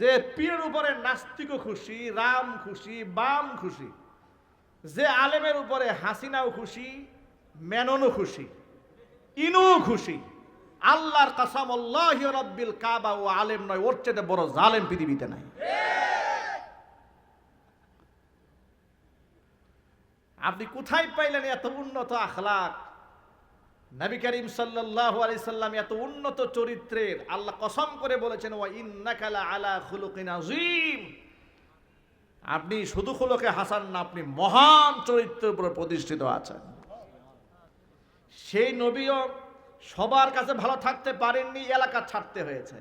যে পীরের উপরে নাস্তিকও খুশি, রাম খুশি, বাম খুশি, যে আলেমের উপরে হাসিনাও খুশি, মেননও খুশি ইনু খুশি, আল্লাহর কাসাম আল্লাহ রব্বিল কাবা ও আলেম নয়, ওর চেয়ে বড় জালেম পৃথিবীতে নাই। আপনি কোথায় পাইলেন এত উন্নত আখলাক? নবী করিম সাল্লাল্লাহু আলাইহি সাল্লাম এত উন্নত চরিত্রের আল্লাহ কসম করে বলেছেন, ওয়া ইন্নাকা লা আলা খুলুকিন আযীম। আপনি শুধু খুলকে হাসান না, আপনি মহান চরিত্রের উপর প্রতিষ্ঠিত আছেন। সেই নবীও সবার কাছে ভালো থাকতে পারেননি এলাকা ছাড়তে হয়েছে।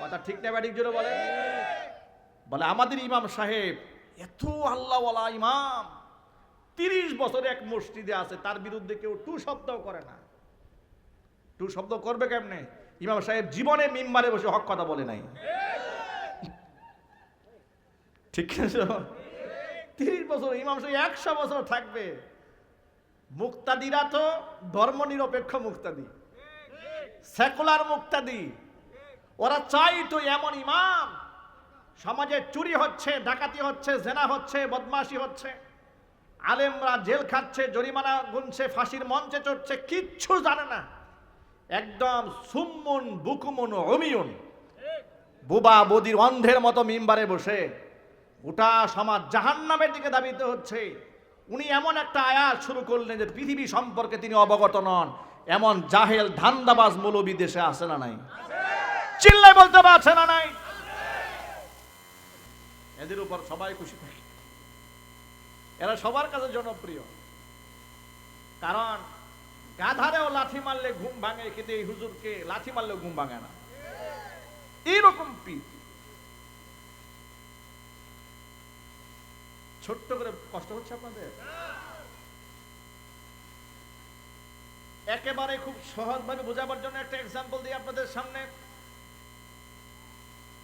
কথা ঠিক না ব্যাটিক জোরে বলে বলে, আমাদের ইমাম সাহেব, এত আল্লাহওয়ালা ইমাম। তিরিশ বছরে এক মসজিদে আছে, তার বিরুদ্ধে কেউ টু শব্দও করে না। টু শব্দ করবে কেমনে? ইমাম সাহেব জীবনে মিম্বারে বসে হক কথা বলে নাই। ঠিক আছে তিরিশ বছর, ইমাম সাহেব একশো বছর থাকবে। মুক্তাদিরা তো ধর্ম নিরপেক্ষ মুক্তাদি। সেকুলার মুক্তাদি। ওরা চাই তো এমন ইমাম। সমাজে চুরি হচ্ছে, ডাকাতি হচ্ছে, জেনা হচ্ছে, বদমাশি হচ্ছে। আলেমরা জেল খাচ্ছে, জরিমানা গুনছে, ফাঁসির মঞ্চে চড়ছে, কিচ্ছু জানে না। একদম সুম্মন, বুকুমন, অমিয়ন। বুবা বদির অন্ধের মতো মিম্বারে বসে গোটা সমাজ জাহান্নামের দিকে দাবিতে হচ্ছে। উনি এমন একটা আয়াত শুরু করলেন যে পৃথিবী সম্পর্কে তিনি অবগত নন। এমন জাহেল, ধান্দাবাজ মৌলবী দেশে আছে না নাই? চিল্লাই বলতে পারছে না নাই? এদের উপর সবাই খুশি থাকে। এরা সবার কাছে জনপ্রিয়। কারণ গাধারেও লাঠি মারলে ঘুম ভাঙে, কিন্তু এই হুজুরকে লাঠি মারলেও ঘুম ভাঙে না। এইরকম পীর। ছোট্ট করে কষ্ট হচ্ছে আপনাদের? একেবারে খুব সহজভাবে বোঝাবার জন্য একটা এক্সাম্পল দিই আপনাদের সামনে।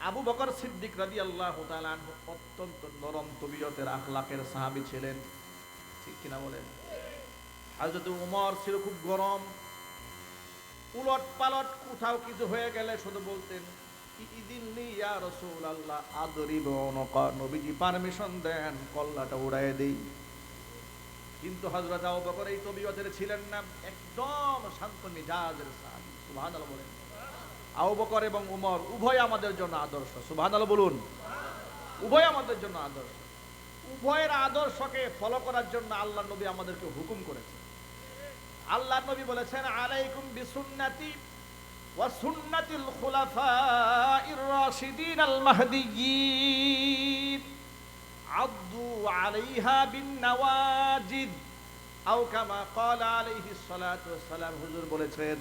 আবু বকর সিদ্দিক রাজি আল্লাহ অত্যন্ত নরম তবিয়তের আখলাকের সাহাবি ছিলেন। ঠিক কিনা বলেন? যদি উমর ছিল খুব গরম। উলট পালট কোথাও কিছু হয়ে গেলে শুধু বলতেন নবীজি পারমিশন দেন দেই। কিন্তু হজরত বকর এই তবিয়তের ছিলেন না, একদম শান্ত মিজাজের সাহাবি বলেন। আবু বকর এবং উমর উভয় আমাদের জন্য আদর্শ। সুবহানাল্লাহ বলুন। উভয় আমাদের জন্য আদর্শ। উভয়ের আদর্শকে ফলো করার জন্য আল্লাহ নবী আমাদেরকে হুকুম করেছেন। আল্লাহ নবী বলেছেন, আলাইকুম বিসুন্নাতি ওয়া সুন্নাতিল খুলাফাইর রাশিদিন আল আলাইহা বিন নওয়াজিদ। আও কামা ক্বালা আলাইহিস সালাতু ওয়াস সালাম। হুজুর বলেছেন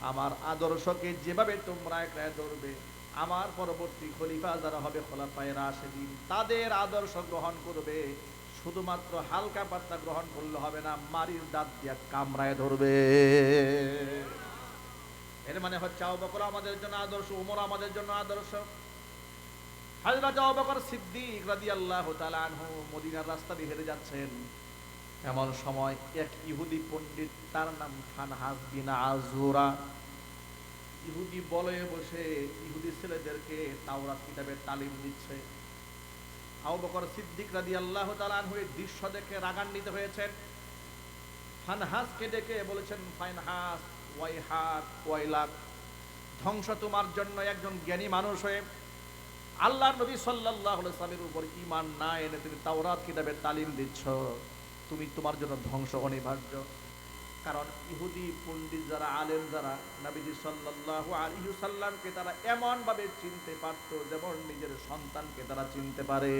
আমার আদর্শকে যেভাবে তোমরা একড়ায় ধরবে, আমার পরবর্তী খলিফা যারা হবে খোলাফায় রাশেদিন, তাদের আদর্শ গ্রহণ করবে। শুধুমাত্র হালকা পাতলা গ্রহণ করলে হবে না, মারির দাঁত দিয়া কামড়ায় ধরবে। এর মানে হচ্ছে আবু বকর আমাদের জন্য আদর্শ, উমর আমাদের জন্য আদর্শ। হযরত আবু বকর সিদ্দিক রাদিয়াল্লাহু তাআলা আনহু মদিনার রাস্তা দিয়ে হেঁটে যাচ্ছেন। এমন সময় এক ইহুদি পণ্ডিত, তার নাম ফানহাস বিন আজুরা ইহুদি বলে বসে ইহুদি ছেলেদেরকে তাওরাত কিতাবের তালিম দিচ্ছে। আবু বকর সিদ্দিক রাদিয়াল্লাহু তাআলা আনহু এই দৃশ্য দেখে রাগান্বিত হয়েছেন। ফানহাসকে ডেকে বলেছেন ফাইনহাস ওয়াইহাক ওয়াইলাক ধ্বংস তোমার জন্য একজন জ্ঞানী মানুষ হয়ে আল্লাহ নবী আলাইহি সাল্লামের উপর ঈমান না এনে তুমি তাওরাত কিতাবের তালিম দিচ্ছ। তুমি তোমার জন্য ধ্বংস, অনিবার্য। কারণ ইহুদি পণ্ডিত যারা, আলেম যারা, নাবিজি সাল্লাল্লাহু আলাইহি সাল্লামকে তারা এমন ভাবে চিনতে পারত যেমন নিজের সন্তানকে তারা চিনতে পারে।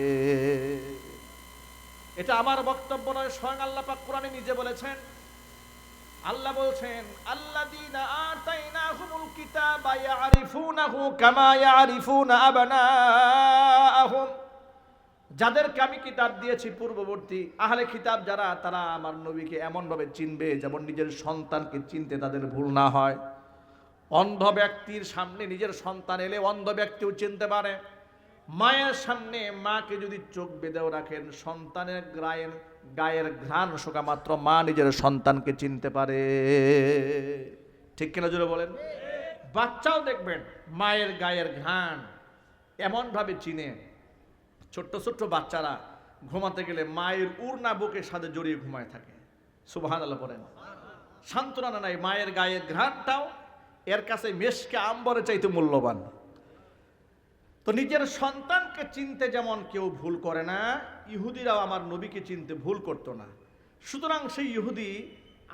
এটা আমার বক্তব্য নয়, স্বয়ং আল্লাহ পাক কোরআনে নিজে বলেছেন। আল্লাহ বলছেন, আল্লাযীনা আতাইনাহুমুল কিতাবা ইয়ারিফুনাহু কামা ইয়ারিফুনা আবনাআহুম। যাদেরকে আমি কিতাব দিয়েছি পূর্ববর্তী আহলে কিতাব যারা, তারা আমার নবীকে এমনভাবে চিনবে যেমন নিজের সন্তানকে চিনতে তাদের ভুল না হয়। অন্ধ ব্যক্তির সামনে নিজের সন্তান এলে অন্ধ ব্যক্তিও চিনতে পারে। মায়ের সামনে মাকে যদি চোখ বেঁধেও রাখেন, সন্তানের গায়ের গায়ের ঘ্রাণ শোকা মাত্র মা নিজের সন্তানকে চিনতে পারে। ঠিক কিনা জুড়ে বলেন? বাচ্চাও দেখবেন মায়ের গায়ের ঘ্রাণ এমনভাবে চিনে। ছোট্ট ছোট্ট বাচ্চারা ঘুমাতে গেলে মায়ের উড়না বুকের সাথে জড়িয়ে ঘুমায় থাকে। সুবাহান আল্লাহ বলেন। সান্ত্বনা নাই, মায়ের গায়ের ঘ্রাণটাও এর কাছে মেষকে আম্বরে চাইতে মূল্যবান। তো নিজের সন্তানকে চিনতে যেমন কেউ ভুল করে না, ইহুদিরাও আমার নবীকে চিনতে ভুল করতো না। সুতরাং সেই ইহুদি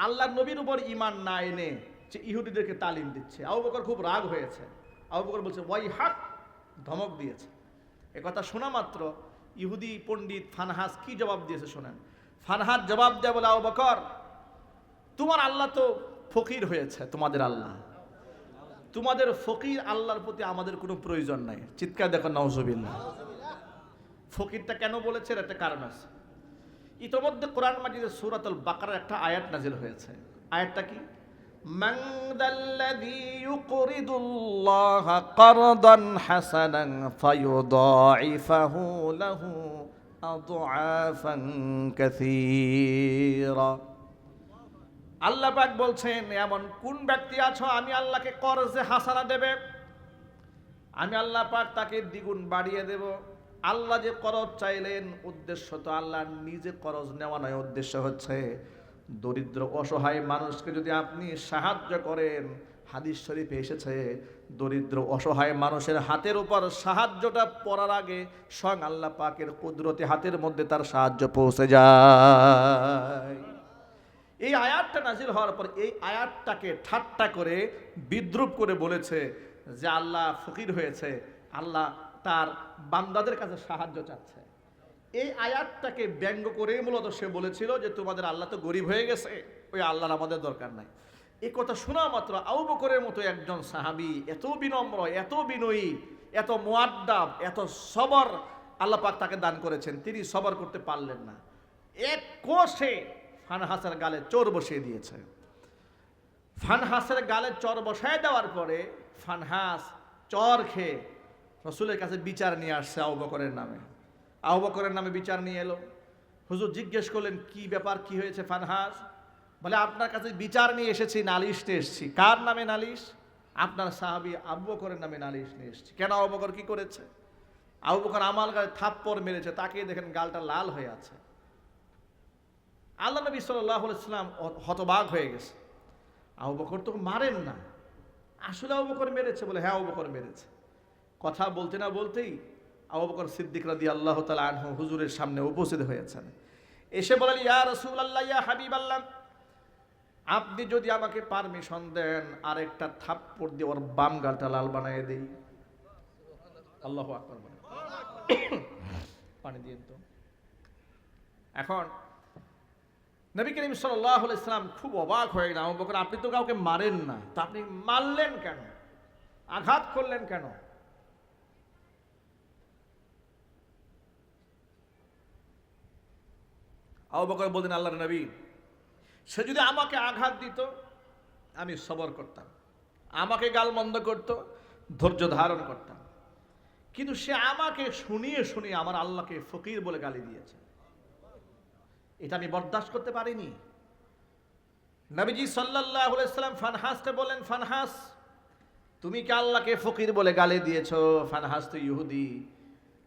আল্লাহ নবীর উপর ইমান না এনে যে ইহুদিদেরকে তালিম দিচ্ছে। আবু বকর খুব রাগ হয়েছে। আবু বকর বলছে ওয়াই হাক ধমক দিয়েছে। কথা শোনা মাত্র। ইহুদি পণ্ডিত ফানহাস কি জবাব দিয়েছে শোনেন। ফানহাস জবাব দেয় বলে বকর, তোমার আল্লাহ তো ফকির হয়েছে, তোমাদের আল্লাহ। তোমাদের ফকির আল্লাহর প্রতি আমাদের কোনো প্রয়োজন নাই। চিৎকার দেখো নওজবিল্লা ফকিরটা কেন বলেছে? একটা কারণ আছে। ইতোমধ্যে কোরআন মাজিদের সুরাতুল বাকারার একটা আয়াত নাজিল হয়েছে। আয়াতটা কি? من ذا الذي يقرض الله قرضا حسنا فيضاعفه له أضعافا كثيرا আল্লাহ পাক বলছেন এমন কোন ব্যক্তি আছো আমি আল্লাহকে করজে হাসানা দেবে আমি আল্লাহ পাক তাকে দ্বিগুণ বাড়িয়ে দেব আল্লাহ যে করজ চাইলেন উদ্দেশ্য তো আল্লাহ নিজে করজ নেওয়া নয় উদ্দেশ্য হচ্ছে দরিদ্র, অসহায় মানুষকে যদি আপনি সাহায্য করেন, হাদিস শরীফে এসেছে, দরিদ্র, অসহায় মানুষের হাতের উপর সাহায্যটা পড়ার আগে স্বয়ং আল্লাহ পাকের কুদরতি হাতের মধ্যে তার সাহায্য পৌঁছে যায়। এই আয়াতটা নাজিল হওয়ার পর এই আয়াতটাকে ঠাট্টা করে, বিদ্রুপ করে বলেছে যে আল্লাহ ফকির হয়েছে, আল্লাহ তার বান্দাদের কাছে সাহায্য চাচ্ছে। এই আয়াতটাকে ব্যঙ্গ করে মূলত সে বলেছিল যে তোমাদের আল্লাহ তো গরিব হয়ে গেছে, ওই আল্লাহর আমাদের দরকার নাই। এই কথা শোনা মাত্র আউ বকরের মতো একজন সাহাবি এত বিনম্র, এত বিনয়ী, এত মোয়াদ্দাব এত সবর আল্লাহ পাক তাকে দান করেছেন, তিনি সবর করতে পারলেন না। এক কোষে ফানহাসের গালে চোর বসিয়ে দিয়েছে। ফানহাসের গালে চর বসায় দেওয়ার পরে ফানহাস চর খেয়ে রসুলের কাছে বিচার নিয়ে আসছে আউ বকরের নামে। আউ বকরের নামে বিচার নিয়ে এলো। হুজুর জিজ্ঞেস করলেন, কি ব্যাপার? কি হয়েছে ফানহাস? বলে, আপনার কাছে বিচার নিয়ে এসেছি, নালিশ নিয়ে এসেছি। কার নামে নালিশ? আপনার সাহাবি আবু বকরের নামে নালিশ নিয়ে এসেছি। কেন আবু বকর কি করেছে? আবু বকর আমার গালে থাপ্পড় মেরেছে তাকে দেখেন গালটা লাল হয়ে আছে। আল্লাহ নবী সাল্লাহ ইসলাম হতবাগ হয়ে গেছে। আবু বকর তো মারেন না। আসলে আবু মেরেছে বলে হ্যাঁ আবু মেরেছে। কথা বলতে না বলতেই আবু বকর সিদ্দিক রাদি আল্লাহ তালা আনহু হুজুরের সামনে উপস্থিত হয়েছেন। এসে বলেন ইয়া রসুল আল্লাহ ইয়া হাবিব আল্লাহ আপনি যদি আমাকে পারমিশন দেন আরেকটা থাপ্পড় দিয়ে ওর বাম গালটা লাল বানিয়ে দেই। আল্লাহ আকবর। পানি দিয়ে তো। এখন নবী করিম সাল্লাহ ইসলাম খুব অবাক হয়ে গেলেন। আবু বকর আপনি তো কাউকে মারেন না তা আপনি মারলেন কেন? আঘাত করলেন কেন? আবু বকর বললেন আল্লাহর নবী। সে যদি আমাকে আঘাত দিত, আমি সবর করতাম, আমাকে গালমন্দ করত, ধৈর্য ধারণ করতাম। কিন্তু সে আমাকে শুনিয়ে শুনিয়ে আমার আল্লাহকে ফকির বলে গালি দিয়েছে। এটা আমি বরদাস্ত করতে পারিনি। নবীজি সাল্লাহ সাল্লাম ফানহাসকে বলেন ফানহাস, তুমি কি আল্লাহকে ফকির বলে গালি দিয়েছ? ফানহাস তো ইহুদি।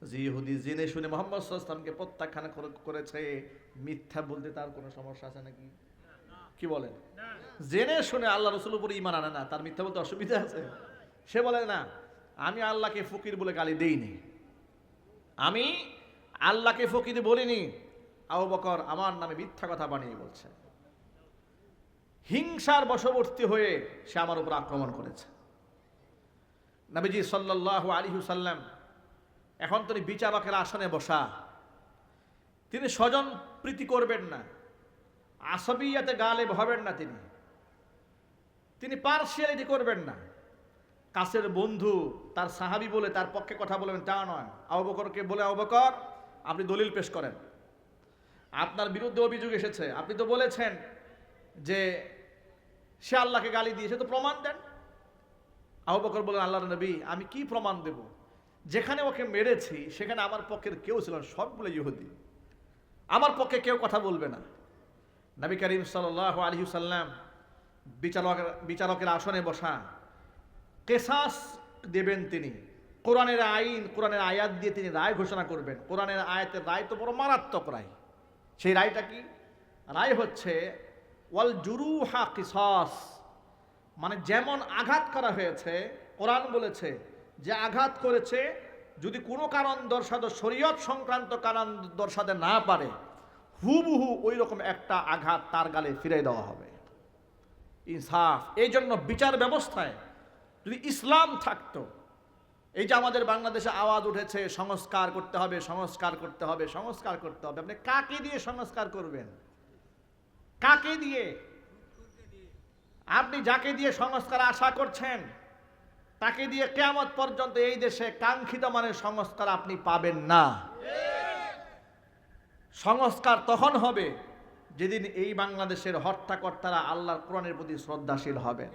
যে ইহুদি জেনে শুনে মোহাম্মদ সাল্লামকে প্রত্যাখ্যান করেছে। মিথ্যা বলতে তার কোনো সমস্যা আছে নাকি? কি বলেন? জেনে শুনে আল্লাহ রসুল উপরে ইমান আনে না, তার মিথ্যা বলতে অসুবিধা আছে? সে বলে, না, আমি আল্লাহকে ফকির বলে গালি দেইনি। আমি আল্লাহকে ফকির বলিনি। আবু বকর আমার নামে মিথ্যা কথা বানিয়ে বলছে। হিংসার বশবর্তী হয়ে সে আমার উপর আক্রমণ করেছে। নবীজি সাল্লাহ আলিহু সাল্লাম এখন তিনি বিচারকের আসনে বসা। তিনি স্বজন প্রীতি করবেন না। আসবিয়াতে গালে হবেন না তিনি। তিনি পার্সিয়ালিটি করবেন না। কাছের বন্ধু, তার সাহাবি বলে তার পক্ষে কথা বলবেন তা নয়। আবকরকে বলে আবকর আপনি দলিল পেশ করেন। আপনার বিরুদ্ধে অভিযোগ এসেছে। আপনি তো বলেছেন যে সে আল্লাহকে গালি দিয়েছে। তো প্রমাণ দেন। আবু বকর বলেন আল্লাহ নবী, আমি কি প্রমাণ দেব? যেখানে ওকে মেরেছি সেখানে আমার পক্ষের কেউ ছিল না, সবগুলো ইহুদি। আমার পক্ষে কেউ কথা বলবে না। নবী করিম সাল্লাহ আলহি সাল্লাম বিচারকের বিচারকের আসনে বসা কেসাস দেবেন তিনি। কোরআনের আইন কোরআনের আয়াত দিয়ে তিনি রায় ঘোষণা করবেন। কোরআনের আয়াতের রায় তো বড় মারাত্মক রায়। সেই রায়টা কি? রায় হচ্ছে ওয়াল জুরু হা কিসাস। মানে যেমন আঘাত করা হয়েছে কোরআন বলেছে যে আঘাত করেছে, যদি কোনো কারণ দর্শাতে, শরীয়ত সংক্রান্ত কারণ দর্শাতে না পারে, হুবহু ওই রকম একটা আঘাত তার গালে ফিরে দেওয়া হবে। ইনসাফ, এই জন্য বিচার ব্যবস্থায় যদি ইসলাম থাকতো, এই যে আমাদের বাংলাদেশে আওয়াজ উঠেছে, সংস্কার করতে হবে, সংস্কার করতে হবে, সংস্কার করতে হবে, আপনি কাকে দিয়ে সংস্কার করবেন? কাকে দিয়ে? আপনি যাকে দিয়ে সংস্কার আশা করছেন? তাকে দিয়ে কেয়ামত পর্যন্ত এই দেশে কাঙ্ক্ষিত মানের সংস্কার আপনি পাবেন না। সংস্কার তখন হবে যেদিন এই বাংলাদেশের হর্তাকর্তারা আল্লাহর কোরআনের প্রতি শ্রদ্ধাশীল হবেন।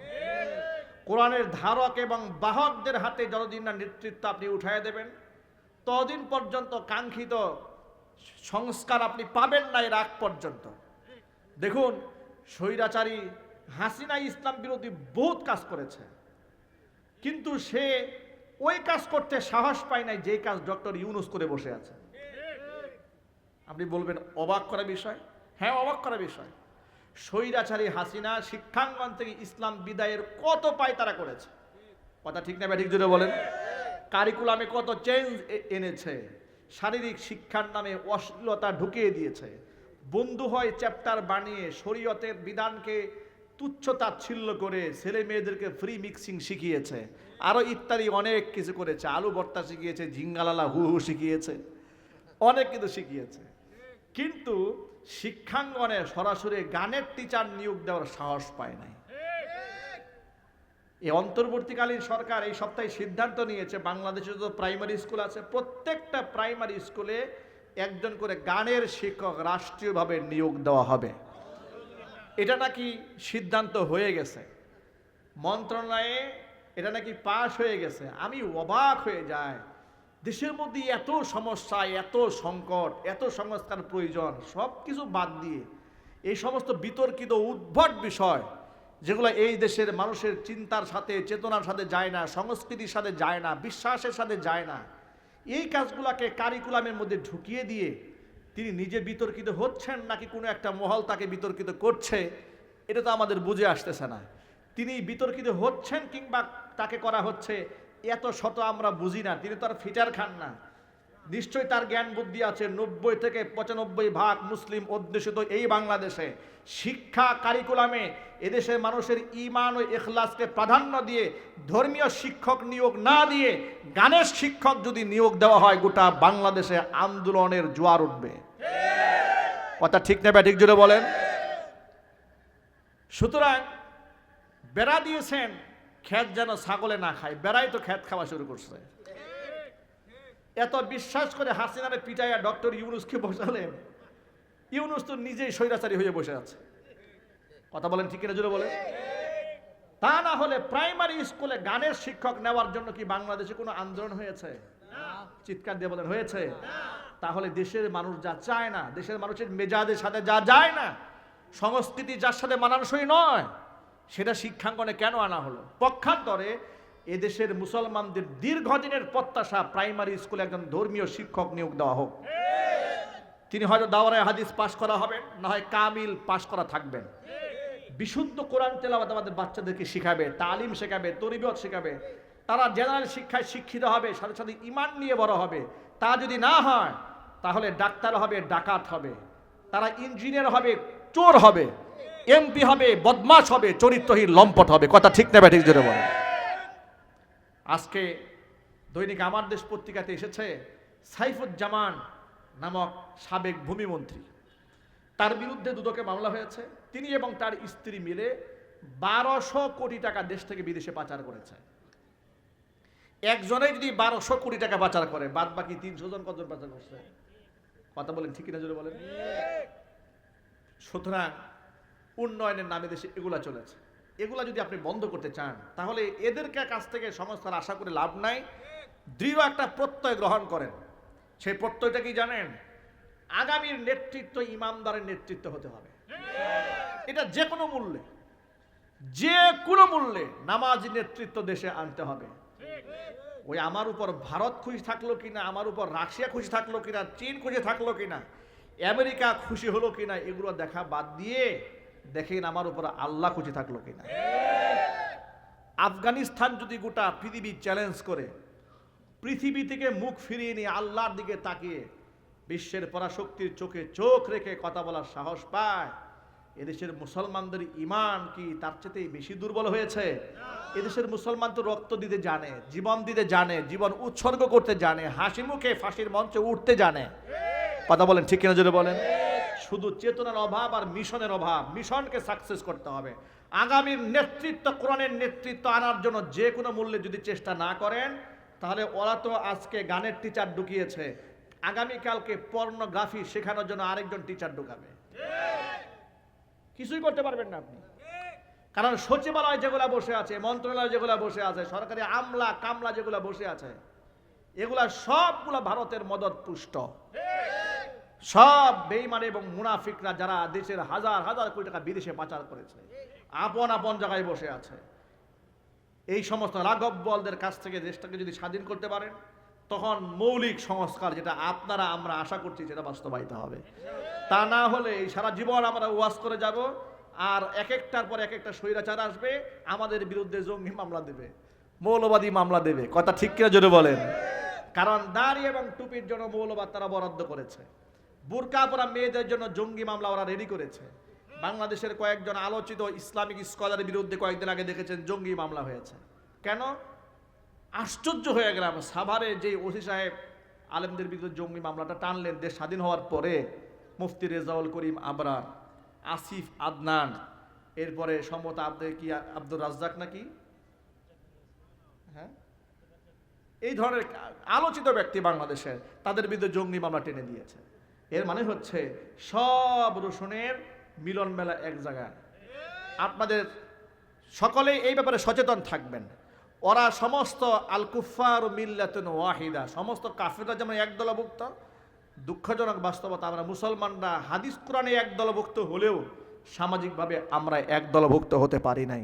কোরআনের ধারক এবং বাহকদের হাতে যতদিন না নেতৃত্ব আপনি উঠাই দেবেন, ততদিন পর্যন্ত কাঙ্ক্ষিত সংস্কার আপনি পাবেন না এর আগ পর্যন্ত। দেখুন, স্বৈরাচারী হাসিনা ইসলাম বিরোধী বহুত কাজ করেছে। কিন্তু সে ওই কাজ করতে সাহস পায় নাই যে কাজ ডক্টর ইউনুস করে বসে আছে। আপনি বলবেন অবাক করা বিষয়? হ্যাঁ অবাক করা বিষয়। স্বৈরাচারী হাসিনা শিক্ষাঙ্গন থেকে ইসলাম বিদায়ের কত পায় তারা করেছে? কথা ঠিক না ঠিক জুড়ে বলেন? কারিকুলামে কত চেঞ্জ এনেছে? শারীরিক শিক্ষার নামে অশ্লীলতা ঢুকিয়ে দিয়েছে। বন্ধু হয় চ্যাপ্টার বানিয়ে শরীয়তের বিধানকে তুচ্ছ তাচ্ছিল্য করে ছেলে মেয়েদেরকে ফ্রি মিক্সিং শিখিয়েছে। আরও ইত্যাদি অনেক কিছু করেছে। আলু ভর্তা শিখিয়েছে, ঝিঙ্গালালা হু হু শিখিয়েছে। অনেক কিছু শিখিয়েছে। কিন্তু শিক্ষাঙ্গনে সরাসরি গানের টিচার নিয়োগ দেওয়ার সাহস পায় নাই। এই অন্তর্বর্তীকালীন সরকার এই সপ্তাহে সিদ্ধান্ত নিয়েছে, বাংলাদেশে যত প্রাইমারি স্কুল আছে, প্রত্যেকটা প্রাইমারি স্কুলে একজন করে গানের শিক্ষক রাষ্ট্রীয়ভাবে নিয়োগ দেওয়া হবে। এটা নাকি সিদ্ধান্ত হয়ে গেছে। মন্ত্রণালয়ে এটা নাকি পাশ হয়ে গেছে। আমি অবাক হয়ে যাই। দেশের মধ্যে এত সমস্যা, এত সংকট, এত সংস্কার প্রয়োজন সব কিছু বাদ দিয়ে এই সমস্ত বিতর্কিত, উদ্ভট বিষয় যেগুলো এই দেশের মানুষের চিন্তার সাথে, চেতনার সাথে যায় না, সংস্কৃতির সাথে যায় না, বিশ্বাসের সাথে যায় না, এই কাজগুলোকে কারিকুলামের মধ্যে ঢুকিয়ে দিয়ে তিনি নিজে বিতর্কিত হচ্ছেন নাকি কোনো একটা মহল তাকে বিতর্কিত করছে, এটা তো আমাদের বুঝে আসতেছে না। তিনি বিতর্কিত হচ্ছেন কিংবা তাকে করা হচ্ছে, এত শত আমরা বুঝি না, তিনি তো আর ফিটার খান না। নিশ্চয়ই তার জ্ঞান বুদ্ধি আছে। নব্বই থেকে পঁচানব্বই ভাগ মুসলিম অধ্যুষিত এই বাংলাদেশে। শিক্ষা কারিকুলামে এদেশের মানুষের ইমান ও এখলাসকে প্রাধান্য দিয়ে, ধর্মীয় শিক্ষক নিয়োগ না দিয়ে, গানের শিক্ষক যদি নিয়োগ দেওয়া হয়, গোটা বাংলাদেশে আন্দোলনের জোয়ার উঠবে। কথা ঠিক নেবে ঠিক জুড়ে বলেন? সুতরাং, বেড়া দিয়েছেন ক্ষেত যেন ছাগলে না খায়। বেড়াই তো ক্ষেত খাওয়া শুরু করছে। এত বিশ্বাস করে হাসিনারে পিটাইয়া ডক্টর ইউনুসকে বসালেন, ইউনুস তো নিজেই স্বৈরাচারী হয়ে বসে আছে। কথা বলেন ঠিক কিনা জুড়ে বলেন? তা না হলে প্রাইমারি স্কুলে গানের শিক্ষক নেওয়ার জন্য কি বাংলাদেশে কোনো আন্দোলন হয়েছে? চিৎকার দিয়ে বলেন, হয়েছে। তাহলে দেশের মানুষ যা চায় না, দেশের মানুষের মেজাজের সাথে যা যায় না, সংস্কৃতি যার সাথে মানানসই নয়, সেটা শিক্ষাঙ্গনে কেন আনা হলো? পক্ষান্তরে এদেশের মুসলমানদের দীর্ঘদিনের প্রত্যাশা প্রাইমারি স্কুলে একজন ধর্মীয় শিক্ষক নিয়োগ দেওয়া হোক। তিনি হয়তো দাওয়ারায় হাদিস পাশ করা হবেন, না হয় কামিল পাশ করা থাকবেন। বিশুদ্ধ কোরআন তেলাবাদ আমাদের বাচ্চাদেরকে শিখাবে, তালিম শেখাবে তরিবত শেখাবে। তারা জেনারেল শিক্ষায় শিক্ষিত হবে, সাথে সাথে ইমান নিয়ে বড় হবে। তা যদি না হয়, তাহলে ডাক্তার হবে, ডাকাত হবে। তারা ইঞ্জিনিয়ার হবে, চোর হবে। এমপি হবে, বদমাশ হবে, চরিত্রহীন, লম্পট হবে। কথা ঠিক নেবে ঠিক জোরে বলে আজকে দৈনিক আমার দেশ পত্রিকাতে এসেছে সাইফুজ্জামান নামক সাবেক ভূমিমন্ত্রী। তার বিরুদ্ধে দুদকে মামলা হয়েছে। তিনি এবং তার স্ত্রী মিলে বারোশো কোটি টাকা দেশ থেকে বিদেশে পাচার করেছে। একজনে যদি বারোশো কোটি টাকা পাচার করে বাদ বাকি তিনশো জন কতজন পাচার করছে? কথা বলেন ঠিক কিনা জোরে বলেন। সুতরাং উন্নয়নের নামে দেশে এগুলা চলেছে। এগুলা যদি আপনি বন্ধ করতে চান, তাহলে এদেরকে কাছ থেকে সংস্থার আশা করে লাভ নাই। দৃঢ় একটা প্রত্যয় গ্রহণ করেন। সেই প্রত্যয়টা কি জানেন? আগামীর নেতৃত্ব ইমানদারের নেতৃত্ব হতে হবে। এটা যে কোনো মূল্যে যে কোনো মূল্যে নামাজ নেতৃত্ব দেশে আনতে হবে। ওই আমার উপর ভারত খুশি থাকল কিনা, আমার উপর রাশিয়া খুশি থাকল কিনা, চীন খুশি থাকল কিনা, আমেরিকা খুশি হলো কিনা, এগুলো দেখা বাদ দিয়ে দেখেন আমার উপর আল্লাহ খুশি থাকল কিনা। আফগানিস্তান যদি গোটা পৃথিবী চ্যালেঞ্জ করে, পৃথিবী থেকে মুখ ফিরিয়ে নিয়ে আল্লাহর দিকে তাকিয়ে বিশ্বের পরাশক্তির চোখে চোখ রেখে কথা বলার সাহস পায়, এদেশের মুসলমানদের ইমান কি তার চেয়ে বেশি দুর্বল হয়েছে? এদেশের মুসলমান তো রক্ত দিতে জানে, জীবন দিতে জানে, জীবন উৎসর্গ করতে জানে হাসি মুখে ফাঁসির মঞ্চে উঠতে জানে। কথা বলেন ঠিক কিনা জোরে বলেন? শুধু চেতনার অভাব আর মিশনের অভাব। মিশনকে সাকসেস করতে হবে। আগামীর নেতৃত্ব, কোরআনের নেতৃত্ব আনার জন্য যে কোনো মূল্যে যদি চেষ্টা না করেন, তাহলে ওরা তো আজকে গানের টিচার ঢুকিয়েছে। আগামীকালকে পর্নোগ্রাফি শেখানোর জন্য আরেকজন টিচার ঢুকাবে। কিছুই করতে পারবেন না আপনি। কারণ সচিবালয় যেগুলা বসে আছে, মন্ত্রণালয় যেগুলা বসে আছে, সরকারি আমলা, কামলা যেগুলা বসে আছে, এগুলা সবগুলা ভারতের মদত পুষ্ট। সব বেইমান এবং মুনাফিকরা যারা দেশের হাজার হাজার কোটি টাকা বিদেশে পাচার করেছে, আপন আপন জায়গায় বসে আছে। এই সমস্ত রাঘব বলদের কাছ থেকে দেশটাকে যদি স্বাধীন করতে পারেন, তখন মৌলিক সংস্কার যেটা আপনারা, আমরা আশা করছি সেটা বাস্তবায়িত হবে। তা না হলে এই সারা জীবন আমরা ওয়াজ করে যাব, আর এক একটার পর এক একটা স্বৈরাচার আসবে, আমাদের বিরুদ্ধে জঙ্গি মামলা দেবে, মৌলবাদী মামলা দেবে। কথা ঠিক কিনা জোরে বলেন? কারণ দাড়ি এবং টুপির জন্য মৌলবাদ তারা বরাদ্দ করেছে। বুরকা পরা মেয়েদের জন্য জঙ্গি মামলা ওরা রেডি করেছে। বাংলাদেশের কয়েকজন আলোচিত ইসলামিক স্কলারের বিরুদ্ধে কয়েকদিন আগে দেখেছেন জঙ্গি মামলা হয়েছে। কেন? আশ্চর্য হয়ে গেলাম, সাভারে যে ওসি সাহেব আলেমদের বিরুদ্ধে জঙ্গি মামলাটা টানলেন, দেশ স্বাধীন হওয়ার পরে মুফতি রেজাউল করিম আবরার, আসিফ আদনান, এরপরে সম্ভবত আব্দুল কি, আব্দুর রাজ্জাক নাকি? হ্যাঁ? এই ধরনের আলোচিত ব্যক্তি বাংলাদেশের, তাদের বিরুদ্ধে জঙ্গি মামলা টেনে দিয়েছে। এর মানে হচ্ছে সব রসুনের মিলন মেলা এক জায়গায়। আপনাদের সকলেই এই ব্যাপারে সচেতন থাকবেন। ওরা সমস্ত আল কুফার মিল্লাতুন ওয়াহিদা, সমস্ত কাফিররা যেমন এক দলভুক্ত দুঃখজনক বাস্তবতা, আমরা মুসলমানরা হাদিস কোরআনে এক দলভুক্ত হলেও সামাজিকভাবে আমরা এক দলভুক্ত হতে পারি নাই।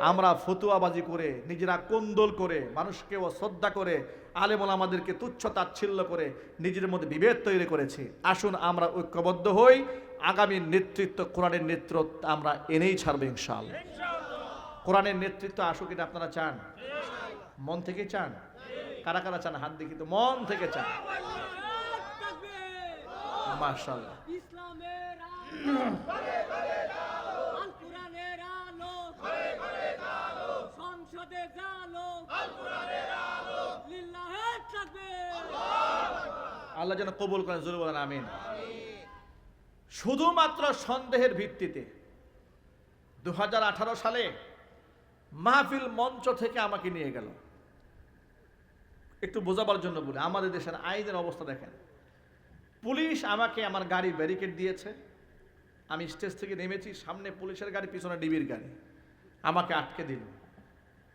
আমরা ফতুয়াবাজি করে নিজেরা কোন্দল করে মানুষকে শ্রদ্ধা করে আলেমল আমাদেরকে তুচ্ছ তাচ্ছিল্য করে নিজের মধ্যে বিভেদ তৈরি করেছি। আসুন আমরা ঐক্যবদ্ধ হই। আগামী নেতৃত্ব কোরআনের নেতৃত্ব আমরা এনেই ছাড়বো ইনশাল কোরআনের নেতৃত্ব আসুক এটা আপনারা চান? মন থেকে চান? কারা কারা চান? হাত দেখি তো মন থেকে চান। মাশাল্লাহ ইসলামের আলো আল কোরআনের আলো সংসদে জালো লিল্লাহে তাকবীর আল্লাহ যেন কবুল করেন, জোরে বলেন, আমিন। শুধুমাত্র সন্দেহের ভিত্তিতে দু হাজার আঠারো সালে মাহফিল মঞ্চ থেকে আমাকে নিয়ে গেল। একটু বোঝাবার জন্য বলি, আমাদের দেশের আইনের অবস্থা দেখেন। পুলিশ আমাকে আমার গাড়ি ব্যারিকেড দিয়েছে। আমি স্টেজ থেকে নেমেছি, সামনে পুলিশের গাড়ি, পিছনে ডিবির গাড়ি। আমাকে আটকে দিল।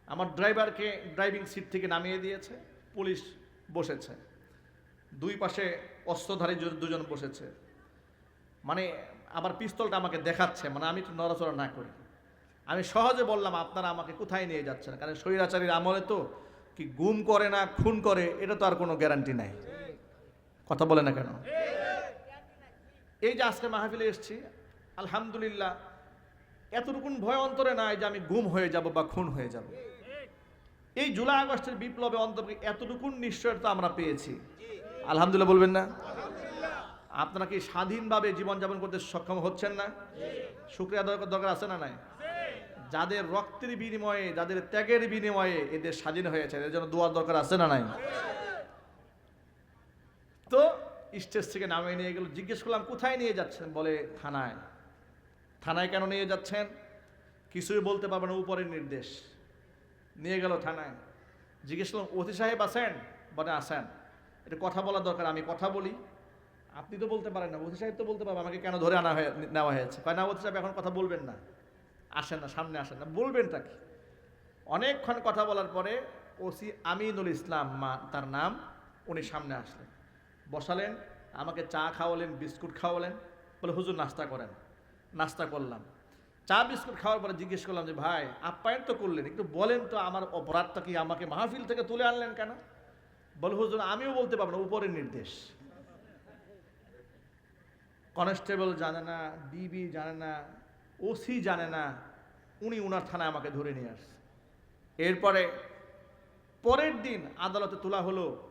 আমার ড্রাইভারকে ড্রাইভিং সিট থেকে নামিয়ে দিয়েছে। পুলিশ বসেছে। দুই পাশে অস্ত্রধারী দুজন বসেছে। মানে আবার পিস্তলটা আমাকে দেখাচ্ছে মানে আমি একটু নড়াচড়া না করি। আমি সহজে বললাম, আপনারা আমাকে কোথায় নিয়ে যাচ্ছেন? কারণ স্বৈরাচারীর আমলে তো কি গুম করে না খুন করে, এটা তো আর কোনো গ্যারান্টি নাই। কথা বলে না কেন? এই যে আজকে মাহফিলে এসেছি, আলহামদুলিল্লাহ, এতটুকুন ভয় অন্তরে নাই যে আমি গুম হয়ে যাব বা খুন হয়ে যাব। এই জুলাই আগস্টের বিপ্লবে অন্তর্কে এতটুকুন নিশ্চয়তা আমরা পেয়েছি। আলহামদুলিল্লাহ বলবেন না? আপনারা কি স্বাধীনভাবে জীবনযাপন করতে সক্ষম হচ্ছেন না? শুক্রিয়া দরকার দরকার আছে না নাই? যাদের রক্তের বিনিময়ে, যাদের ত্যাগের বিনিময়ে এদের স্বাধীন হয়েছে এর জন্য দোয়ার দরকার আছে না নাই? তো স্টেজ থেকে নামিয়ে নিয়ে গেল, জিজ্ঞেস করলাম, কোথায় নিয়ে যাচ্ছেন? বলে, থানায়। থানায় কেন নিয়ে যাচ্ছেন? কিছুই বলতে পারবে না, উপরের নির্দেশ। নিয়ে গেল থানায়। জিজ্ঞেস করলাম অতি সাহেব আছেন? বলে আসেন এটা কথা বলার দরকার, আমি কথা বলি। আপনি তো বলতে পারেন না অতি সাহেব তো বলতে পারবে, আমাকে কেন ধরে আনা হয়ে, নেওয়া হয়েছে? কয়, না অতি সাহেব, এখন কথা বলবেন না। আসেন না, সামনে আসেন না, বলবেন তাকে অনেকক্ষণ কথা বলার পরে ওসি আমিনুল ইসলাম মা, তার নাম, উনি সামনে আসলেন। বসালেন, আমাকে চা খাওয়ালেন, বিস্কুট খাওয়ালেন, বলে, হুজুর, নাস্তা করেন। নাস্তা করলাম। চা, বিস্কুট খাওয়ার পরে জিজ্ঞেস করলাম যে, ভাই, আপ্যায়ন তো করলেন, একটু বলেন তো, আমার অপরাধটা কি আমাকে মাহফিল থেকে তুলে আনলেন কেন? বল, হুজুর, আমিও বলতে পারব না, উপরের নির্দেশ। কনস্টেবল জানে না, ডিবি জানে না, ওসি জানে না, উনি উনার থানায় আমাকে ধরে নিয়ে আসছে। এরপরে পরের দিন আদালতে তোলা হলো,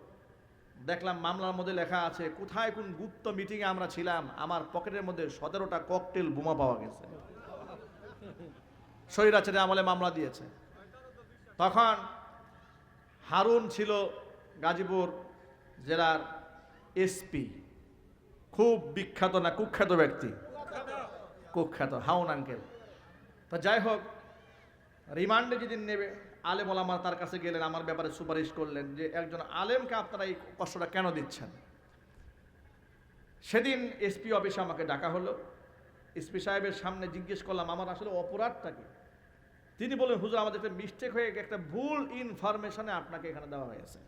দেখলাম মামলার মধ্যে লেখা আছে, কোথায় কোন গুপ্ত মিটিংয়ে আমরা ছিলাম, আমার পকেটের মধ্যে সতেরোটা ককটেল বোমা পাওয়া গেছে। শরীর স্বৈরাচারে আমলে মামলা দিয়েছে। তখন হারুন ছিল গাজীপুর জেলার এসপি, খুব বিখ্যাত না কুখ্যাত ব্যক্তি? কুখ্যাত, হাউন আঙ্কেল। তো যাই হোক, রিমান্ডে যেদিন নেবে, আলেম ওলামা তার কাছে গেলেন, আমার ব্যাপারে সুপারিশ করলেন যে একজন আলেমকে আপনারা এই কষ্টটা কেন দিচ্ছেন? সেদিন এসপি অফিসে আমাকে ডাকা হলো। এসপি সাহেবের সামনে জিজ্ঞেস করলাম, আমার আসলে অপরাধটা কি? তিনি বলেন হুজুর, আমাদের একটা মিস্টেক হয়ে একটা ভুল ইনফরমেশনে আপনাকে এখানে দেওয়া হয়েছে।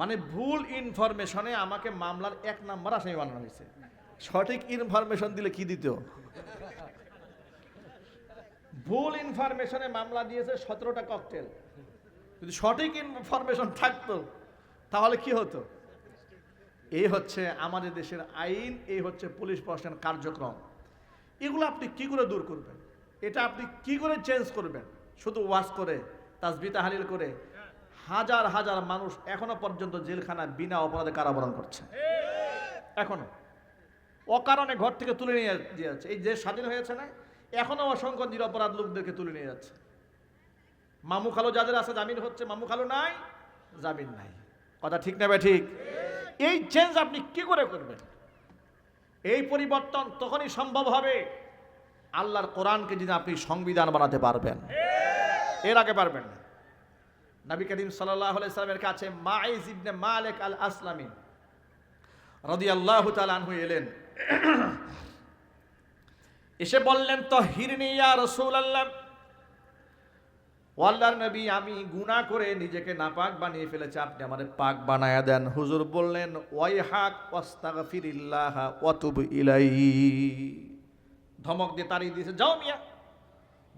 মানে ভুল ইনফরমেশনে আমাকে মামলার এক নাম্বার আসামি বানানো হয়েছে। সঠিক ইনফরমেশন দিলে কি দিত? ভুল ইনফরমেশনে মামলা দিয়েছে সতেরোটা ককটেল যদি সঠিক ইনফরমেশন থাকতো, তাহলে কি হতো? এই হচ্ছে আমাদের দেশের আইন এই হচ্ছে পুলিশ প্রশাসনের কার্যক্রম। এগুলো আপনি কি করে দূর করবেন? এটা আপনি কি করে চেঞ্জ করবেন? শুধু ওয়াশ করে তাসবি তাহালিল করে হাজার হাজার মানুষ এখনও পর্যন্ত জেলখানায় বিনা অপরাধে কারাবরণ করছে। এখনও। অকারণে ঘর থেকে তুলে নিয়ে যাচ্ছে। এই যে স্বাধীন হয়েছে না, এখনও অসংখ্য নিরপরাধ লোকদেরকে তুলে নিয়ে যাচ্ছে। মামু খালো যাদের আছে জামিন হচ্ছে, মামু খালো নাই, জামিন নাই। কথা ঠিক নেবে ঠিক? এই চেঞ্জ আপনি কি করে করবেন? এই পরিবর্তন তখনই সম্ভব হবে আল্লাহর কোরআনকে যদি আপনি সংবিধান বানাতে পারবেন। এর আগে পারবেন না। নবী করিম সাল্লাহ সাল্লামের কাছে মাইজ ইবনে মালিক আল আসলামী রাদিয়াল্লাহু তাআলা আনহু এলেন। এসে বললেন তো হিরনি ইয়া রাসূলুল্লাহ। ওয়াল্লাহর নবী, আমি গুনাহ করে নিজেকে নাপাক বানিয়ে ফেলেছি, আপনি আমাদের পাক বানায়া দেন। হুজুর বললেন ওয়াই হাক ওয়াস্তাগফিরিল্লাহ ওয়াতুব ইলাইহি। ধমক দিয়ে তাড়িয়ে দিয়েছে, যাও মিয়া,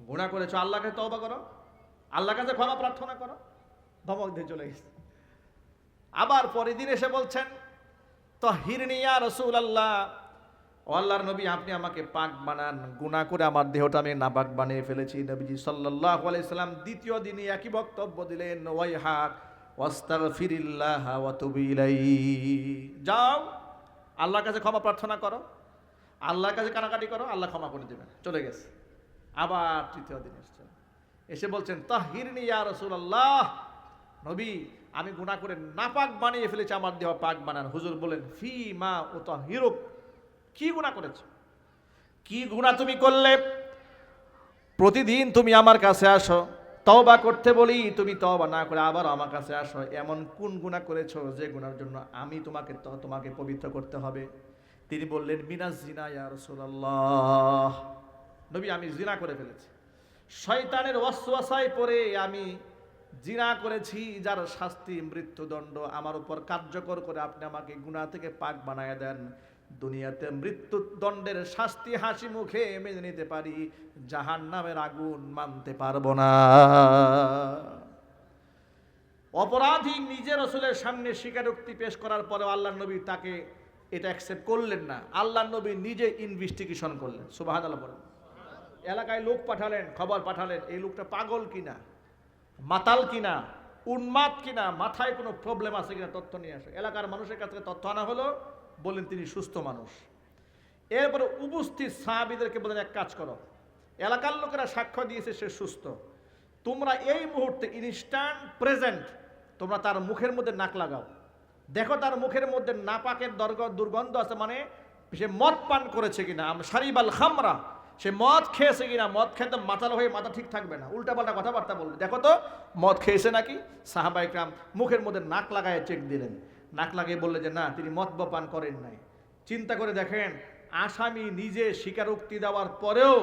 গুনাহ করেছ, আল্লাহকে তওবা করো, আল্লাহর কাছে ক্ষমা প্রার্থনা করো। ধমক দিয়ে চলে গেছে। আবার পরের দিন এসে বলছেন তো হিরনিয়া রসুল আল্লাহ ও আল্লাহর নবী, আপনি আমাকে পাক বানান, গুনাহ করে আমার দেহটা আমি নাপাক বানিয়ে ফেলেছি। নবীজি সাল্লাল্লাহু আলাইহি সাল্লাম দ্বিতীয় দিনে একই বক্তব্য দিলেন ওয়াই হাক যাও, আল্লাহর কাছে ক্ষমা প্রার্থনা করো। আল্লাহর কাছে কানাকাটি করো, আল্লাহ ক্ষমা করে দেবেন। চলে গেছে। আবার তৃতীয় দিন এসছেন। এসে বলছেন, তাহিরনি ইয়া রাসূলুল্লাহ নবী, আমি গুনাহ করে নাপাক বানিয়ে ফেলেছি, আমার দেহ পাক বানান। হুজুর বলেন ফি মা ও তাহিরুক কি গুনাহ করেছ? কি গুনাহ তুমি করলে? প্রতিদিন তুমি আমার কাছে আসো, তওবা করতে বলি, তুমি তওবা না করে আবার আমার কাছে আসো। এমন কোন গুনাহ করেছ যে গুণার জন্য আমি তোমাকে তো- তোমাকে পবিত্র করতে হবে? তিনি বললেন, মিনাজ জিনা ইয়া রাসূলুল্লাহ। নবী, আমি জিনা করে ফেলেছি। শয়তানের ওয়াসওয়াসায় পড়ে আমি জিনা করেছি, যার শাস্তি, মৃত্যুদণ্ড আমার উপর কার্যকর করে আপনি আমাকে গুনাহ থেকে পাক বানায় দেন। দুনিয়াতে মৃত্যুদণ্ডের শাস্তি হাসি মুখে মেনে নিতে পারি জাহান নামের আগুন মানতে পারব না। অপরাধী নিজের রসুলের সামনে স্বীকারোক্তি পেশ করার পরে আল্লাহ নবী তাকে এটা অ্যাকসেপ্ট করলেন না। আল্লাহ নবী নিজে ইনভেস্টিগেশন করলেন। সুবাহ বলেন। এলাকায় লোক পাঠালেন, খবর পাঠালেন, এই লোকটা পাগল কিনা? মাতাল কিনা, উন্মাদ কিনা, মাথায় কোনো প্রবলেম আছে কিনা তথ্য নিয়ে আসে। এলাকার মানুষের কাছে তথ্য আনা হলো, বললেন তিনি সুস্থ মানুষ। এরপরে উপস্থিত সাহাবিদেরকে বলেন এক কাজ করো, এলাকার লোকেরা সাক্ষ্য দিয়েছে সে সুস্থ। তোমরা এই মুহূর্তে ইনস্ট্যান্ট প্রেজেন্ট তোমরা তার মুখের মধ্যে নাক লাগাও। দেখো তার মুখের মধ্যে নাপাকের দর্গ- দুর্গন্ধ আছে মানে সে মদ পান করেছে কিনা সারিবাল খামরা। সে মদ খেয়েছে কিনা, মদ খেতে মাতাল হয়ে মাথা ঠিক থাকবে না। উল্টাপাল্টা কথাবার্তা বলবে। দেখো তো, মদ খেয়েছে নাকি? সাহাবাইকরাম মুখের মধ্যে নাক লাগায় চেক দিলেন। নাক লাগিয়ে বললে যে, না, তিনি মদ বা পান করেন নাই। চিন্তা করে দেখেন, আসামি নিজে স্বীকারোক্তি দেওয়ার পরেও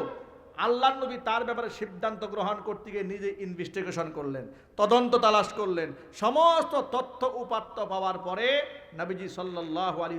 আল্লাহ নবী তার ব্যাপারে সিদ্ধান্ত গ্রহণ করতে গিয়ে নিজে ইনভেস্টিগেশন করলেন, তদন্ত তালাশ করলেন। সমস্ত তথ্য উপাত্ত পাওয়ার পরে নবীজি সাল্লাহ আলী